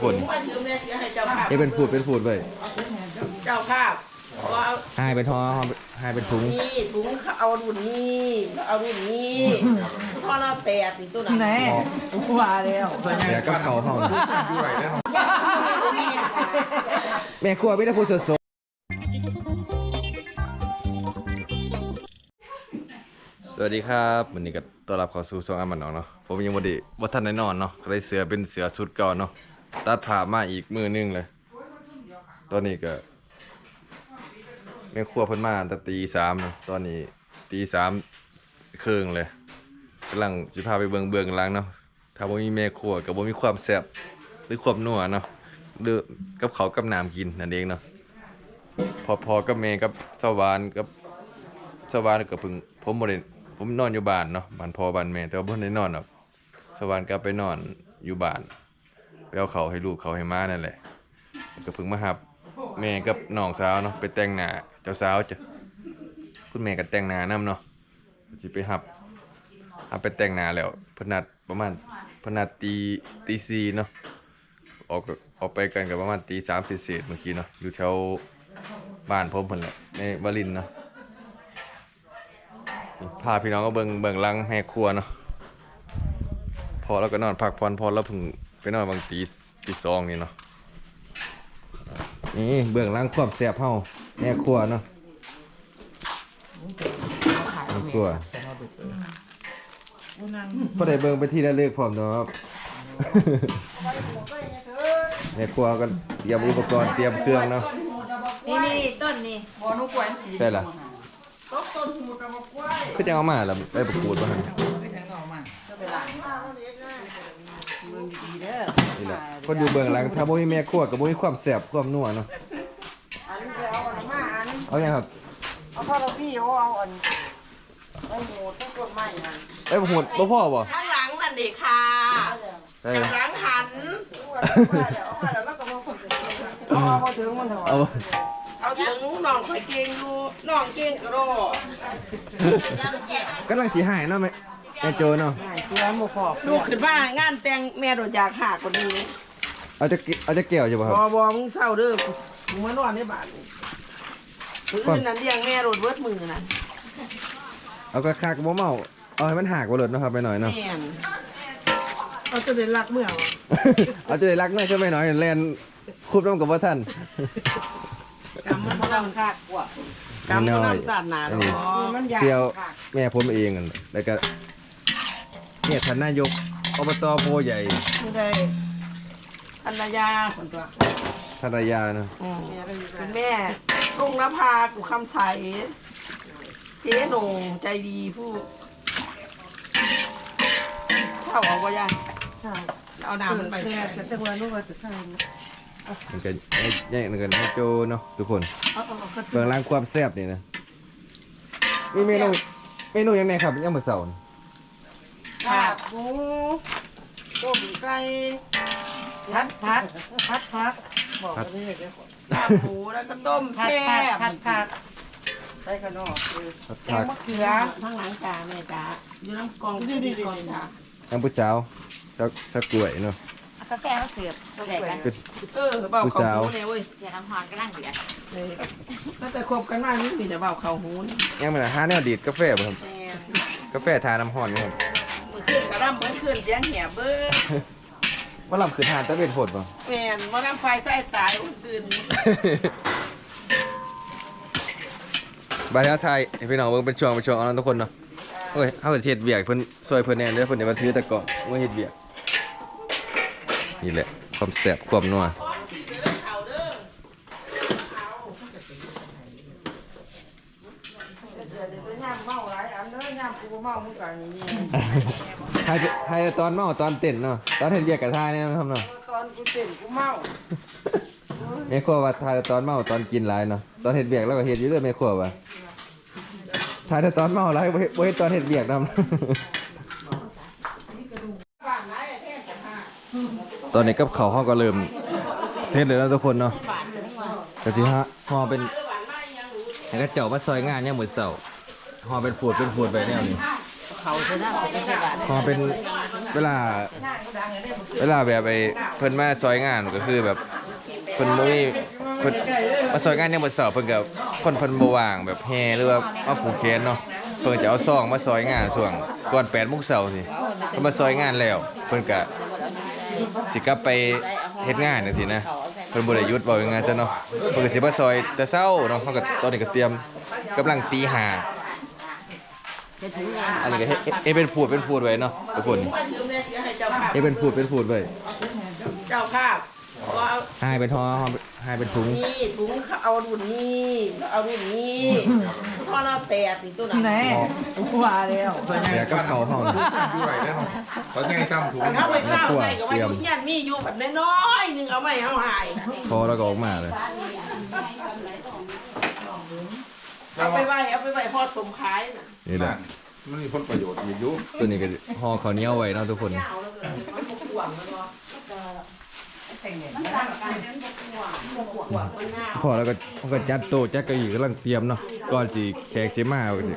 กคนมาถือแม่จะให้เจ้าภาพเอ้เป็นพูดเป็นพูดไปเจ้าภาพก็เอาให้เป็นทอให้เป็นถุงนี่ถุงเขาเอารุ่นนี้เอารุ่นนี้ท่อละแปดนี่ตัวนั้นไหนว่าแล้วเดี๋ยวก็เขาห้องแม่ครัวไม่ได้พูดสดๆสวัสดีครับวันนี้ก็ต้อนรับเข้าสู่ซองอามันน้องเนาะผมยังบ่ได้บ่ทันได้นอนเนาะก็เลยเสือเป็นเสือชุดเก่าเนาะ ตัดผ้ามาอีกมือหนึงเลย ตอนนี้ก็แม่ครัวเพิ่นมาตั้งแต่ตีสามตอนนี้ตีสามเครึ่งเลยกำลังสิพาไปเบิ่งเบืองหลังเนาะถ้าบ่มีแม่ครัวก็บ่มีความแซ่บหรือความนัวเนาะหรือกับเขากับน้ำกินนั่นเองเนาะพอพอกับแม่กับสวานกับสวานก็เพิ่งผมบ่ได้ผมนอนอยู่บ้านเนาะบ้านพ่อบ้านแม่แต่ว่าบ่ได้นอนหรอกสวานก็ไปนอนอยู่บ้าน ไปเอาเขาให้ลูกเขาให้มานั่นแหละก็เพิ่งมาหับ แม่กับน้องสาวเนาะไปแต่งหน้าเจ้าสาวจ้ะคุณแม่ก็แต่งหน้านํเนาะสิไปหับหับไปแต่งหน้าแล้วพนัดประมาณพนัดตีตีสี่เนาะออกออกไปกันกับประมาณตีสามเศษเมื่อกี้เนาะอยู่แถวบ้านผมเพิ่นแหละในวารินเนาะพาพี่น้องก็เบิ่งเบิ่งลังแม่ครัวเนาะพอแล้วก็นอนพักผ่อนพอแล้วพิ่ง ไปนอนบางตีตีสองนี่เนาะนี่เบื้องหล่างความแซ่บเฮาแม่ครัวเนาะแม่ครัวพอได้เบิ่งไปที่ระลึกพร้อมเนาะครับแม่ครัวก็เตรียมอุปกรณ์เตรียมเครื่องเนาะนี่นี่ต้นนี่บอนุกวนสีได้ล่ะคือจะเอามาล่ะไปประกวดบ่หั่น ไม่ใช่ของมันก็เวลานี่แหละคนอยู่เบื้องหลังถ้าบ่มีแม่ครัวก็บ่มีความแซ่บความนัวเนาะอันนี้ไปเอาอันนั้นมาอัน เอาหยังครับเอาพ่อเราพี่เขาเอาอันไอ้หมูต้นต้นไม้นั่นเอ้ยบ่โหดบ่พอบ่ข้างหลังนั่นดิค่ะได้ข้างหลังหันเอามาแล้วก็มาเอามาถึงมันเถเอาอะเอาถึงน้องข่อยเก่งอยู่น้องเก่งกระโดดกำลังสิหายเนาะแม่ แม่โจเนาะ ลูกขึ้นบ้านงานแต่งแม่โดนอยากหากกว่านี้เอาจะกิเอาจะเกี่ยวอยู่บ่ครับ บอบอมึงเศร้าเด้อมึงมานอนในบ้านนี่มืออื่นนั่นเลี้ยงแม่โดดเวิร์ดมือน่ะเอากระคากบ่เมา เอาให้มันหักบ่หลดเนาะครับไปหน่อยเนาะ แม่นเอาจะได้รักเมื่อวะเอาจะได้รักหน่อยใช่ไหมหน่อยแลนคูบน้ำกับว่าท่านกำมันบ่นำคากกว่ากำมันนำสาดหนาดอกมันยากเซียวแม่ผมเองนั่นแล้วก็ เนี่ยท่านนายกอบตโพใหญ่ไม่ได้ภรรยาคนตัวภรรยาเนาะอืมเป็นแม่ลุงนภากูคำใสเจ๊โหนงใจดีผู้เข้าเอาก็ยังเอาน้ำมันไปแต่แต่ว่านุกว่าจะใช่มันก็แย่งกันให้โจเนาะทุกคนเบื้องหล่างความแซ่บนี่นะมีเมนูเมนูยังไงครับยังมื้อเสาร์นี่ขาบ หมูต้มไก่พัดพัดพัดพัดบอกว่านี่ขาบหมูแล้วก็ต้มพัดแซ่พัดบพัดพัดไปขนมผัดแกผังกมะเขือทั้งหลังจ่าแม่จ่าอยู่น้ำกองที่ดีกองจ่าน้ำผู้สาวสักสักกล้วยเนาะกาแฟเขาเสือบตัวใหญ่กันเป็นเออเบาเขาหูเนี่ยเว้ยเสียน้ำหอนก็นั่งเดือดเลยตั้งแต่คบกันมานี่มีแต่เบาเขาหูนี่ยังมันหาแนวดีดกาแฟบ่ครับ แม่กาแฟทาน้ำห้อนนี่ครับมือ ขึ้นกระดำเหมือนขึ้นเสียงเหี่ยเบิ้งว่าลำคือทานตะเวนโพดบ่แม่นว่าน้ำไฟใส่ตายคนอื่นบายาไทยให้พี่น้องเบิ่งเป็นช่วงเป็นช่วงเอาเนาะทุกคนเนาะโอ้ยเฮาก็สิเฮ็ดเบียกเพิ่นซอยเพิ่นแน่เด้อเพิ่นได้มาถือแต่เกาะมาเฮ็ดเบียกนี่แหละความแซ่บความนัว ให้ให้ตอนเมาตอนเต้นเนาะตอนเฮ็ดเบียกกับทายเนี่ยนะครับเนาะตอนกูเต้นกูเมาแม่ครัวว่าทายแต่ตอนเมาตอนกินหลายเนาะตอนเฮ็ดเบียกแล้วก็เฮ็ดอยู่เด้อแม่ครัวว่าทายแต่ตอนเมาหลายบ่เฮ็ดบ่เฮ็ดตอนเฮ็ดเบียกนำตอนนี้กับเขาวเขาก็เริ่มเสร็จเลยแล้วทุกคนเนาะก็สิฮะพอเป็น ให้กระเจ้ามาซอยงานเนี่ยามมื้อเช้าพอเป็นผูดเป็นผูดไปแนวนี้เขาชนะเขาไม่ใช่บานพอเป็นเวลา เวลาแบบไปเพิ่นมาซอยงานก็คือแบบเพิ่นบ่มีเพิ่นมาซอยงานเนี่ยบ่เสาร์เพิ่นก็คนเพิ่นบ่ว่างแบบแห่หรือว่ามาผูกแขนเนาะเพิ่นจะเอาซองมาซอยงานช่วงก่อน8:00นเช้าสิเพิ่นมาซอยงานแล้ว เพิ่นก็สิกลับไปเฮ็ดงานจังซี่นะ เพิ่นบ่ได้หยุดบ่ว่ายังไงจ้ะเนาะเพิ่นก็สิมาซอยแต่เช้าเนาะเฮาก็ตอนนี้ก็เตรียมกำลังตีห้าอันนี้ก็เฮ็ดเฮ็ดเป็นพูดเป็นพูดไว้เนาะทุกคนเอเจ้าภาพเฮ็ดเป็นพูดเป็นพูดไว้เจ้าภาพ เอาเอาหายเป็นทอหายเป็นถุงนี่ถุงเขาเอารุ่นนี้เอารุ่นนี้พ่อเราแปดนี่ตัวไหนว่าแล้วเดี๋ยวก็เขาห้องด้วยแล้วตอนนี้ไงซ้ำถุงแต่ถ้าไปเศร้าใส่กับว่าอยู่เฮียนมีอยู่แบบน้อยๆหนึงเอาไม่เอาหายพอแล้วก็ออกมาเลยเอาไปไว้เอาไปไว้พ่อสมขายน่ะนี่แหละมันมีผลประโยชน์อีกอยู่ตัวนี้ก็ห่อข้าวเหนียวไว้เนาะทุกคนเอาแล้วก็ มันบกวางแล้วก็มันต่างกันเนี่ยมันบกวางบกวางมันง่ายพอแล้วก็เขาก็จัดโต๊ะจัดเก้าอี้กำลังเตรียมเนาะก่อนสิแขกสิมาก็สิ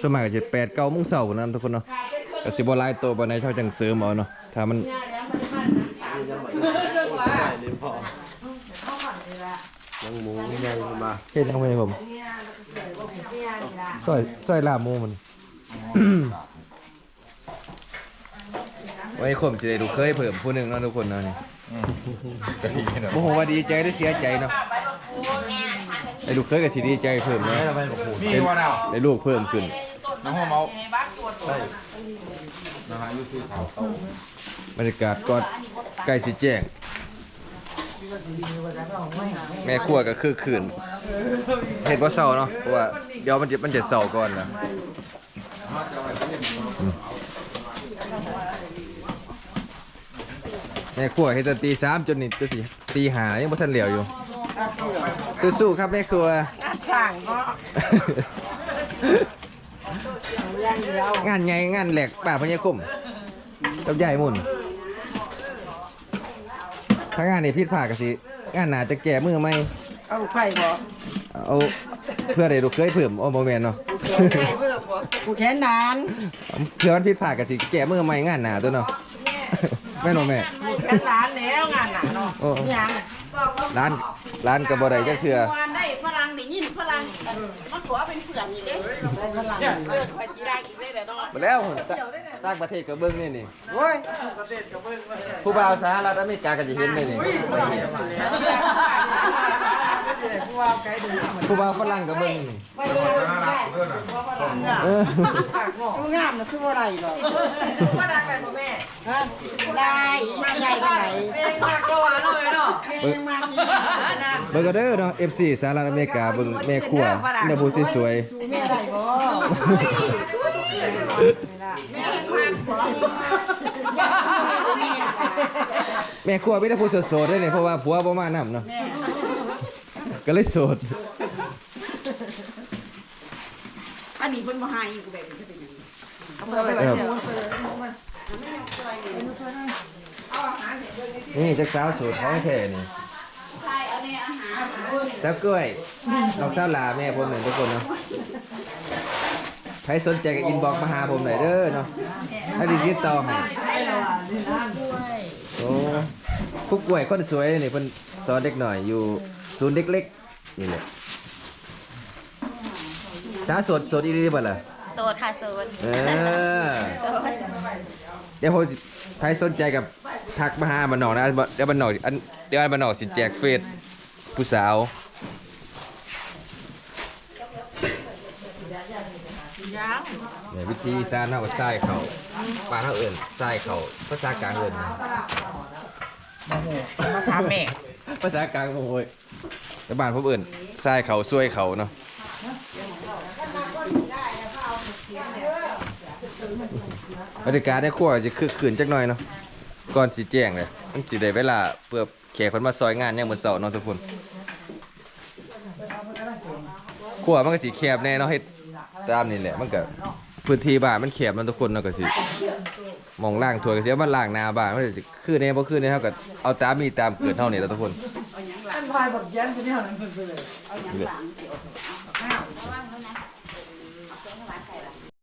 สวนมัยก็สิแปดเก้าโมงเช้านั่นทุกคนเนาะก็สิบ่หลายโต๊ะปานใดเท่าจังเสริมเอาเนาะถ้ามันง่ายแล้วมันมันน้ำตาลเฮ็ดจังไว้ผมซอยซอยลาบหมูมันไว้ข่มสิได้ดูเคยเพิ่มผู้หนึงเนาะทุกคนเนาะนี่ ก็ดีเนาะโอ้โหว่าดีใจหรือเสียใจเนาะไอ้ลูกเคยก็สิดีใจเพิ่มเนาะมีว่าดาวได้ลูกเพิ่มขึ้นน้องหัวเมาในบ้านตัวตัวนะฮะยูซีขาวเต้าบรรยากาศก็ใกล้สิแจ้งแม่ครัวก็คือขืนเห็ดว่าเศร้าเนาะเพราะว่าเดี๋ยวมันจะมันจะเศร้าก่อนนะอืม แม่ครัวเฮ็ดแต่ตีสามจนนี่จนสิตีหายังบ่ทันเหลียวอยู่ สู้ๆครับแม่ครัวงานช่างก็ย่างเดียวงานไงงานแหลกป่าพญาคมกับใหญ่หมุนถ้างานนี้ผิดพลาดก็สิงานหนาจะแก้มือไหมเอาไข่บ่เอาเพื่อได้ลูกเคยเพิ่มโอ้โมเมนเนาะไข่เพิ่มบ่กูแขนนานเพื่อมันผิดพลาดก็สิแก้มือไหมงานหนาตัวเนาะ แม่นบ่แม่กูแขนนานแล้วงานหนาเนาะโอ้ยังร้านร้านก็บ่ได้จักเทื่อวันได้ฝรั่งได้ยินฝรั่งมันขอเป็นเพื่อนอีกเด้ฝรั่งเออไปทีได้อีกได้แหละเนาะบ่แล้วต่างประเทศก็เบิ่งนี่นี่โอ้ยผู้บ่าวสหรัฐอเมริกาก็จะเห็นนี่นี่ ผู้บ่าวฝรั่งก็เบิ่งนี่น่ารักเพื่อนอะเออสู้งามนะสู้อะไรหรอฝรั่งไปบ่แม่ได้มาใหญ่กันไหนแม่มากก็ว่าเลยเนาะแม่ยังมากินเบิ่งก็เด้อเนาะ FC สหรัฐอเมริกาเบิ่งแม่ครัวแม่ผู้สวยแม่ได้บ่ๆแม่ครัวมีแต่ผู้โสดๆเด้อนี่เพราะว่าผัวบ่มานํเนาะ ก็เลยโสด อันนี้เพิ่นบ่ให้กูแบบนี้จะเป็นยังไงเออนี่จักสาวสูตรของแท้นี่สาวกล้วยน้องสาวหลาแม่ผมหนึ่งทุกคนเนาะใครสนใจก็อินบ็อกซ์มาหาผมหน่อยเด้อเนาะถ้าดีติดต่อให้โอ้คุกกล้วยคนสวยนี่เพิ่นสอนเด็กหน่อยอยู่ ศูนย์เด็กเล็กนี่แหละสาวโสดโสดอีหลีบ่ล่ะโสดค่ะโสดเออโสดเดี๋ยวผมใครสนใจกับทักมาหาบันนอกนะเดี๋ยวบันนอกอันเดี๋ยวอันบันนอกสิแจกเฟซผู้สาวเนี่ยวิธีสานเฮาก็ทรายเขาปานเฮาเอิ้นทรายเขาภาษากลางเอิ้นมาถามแม่ภาษากลางโอ้ย แต่บ้านผมเอิ้นทรายเขาซวยเขาเนาะบรรยากาศในครัวจะคึกคืนจักหน่อยเนาะก่อนสิแจ้งเลยมันสิได้เวลาเพื่อแขกเพิ่นมาซอยงานเนี่ยามมื้อเช้าเนาะทุกคนครัวมันก็สิแคบแน่เนาะเฮ็ดตามนี่แหละมันก็พื้นที่บ้านมันแคบเนทุกคนเนาะก็สิมองล่างถวยก็สิเอามาล้างนาบ้านมันคือแน่บ่คือแน่เฮาก็เอาตามมีตามเกิดเฮานี่แหละทุกคนายบักยันไปเนี่ยนั่นเพิ่นไปเลยนี่แหละ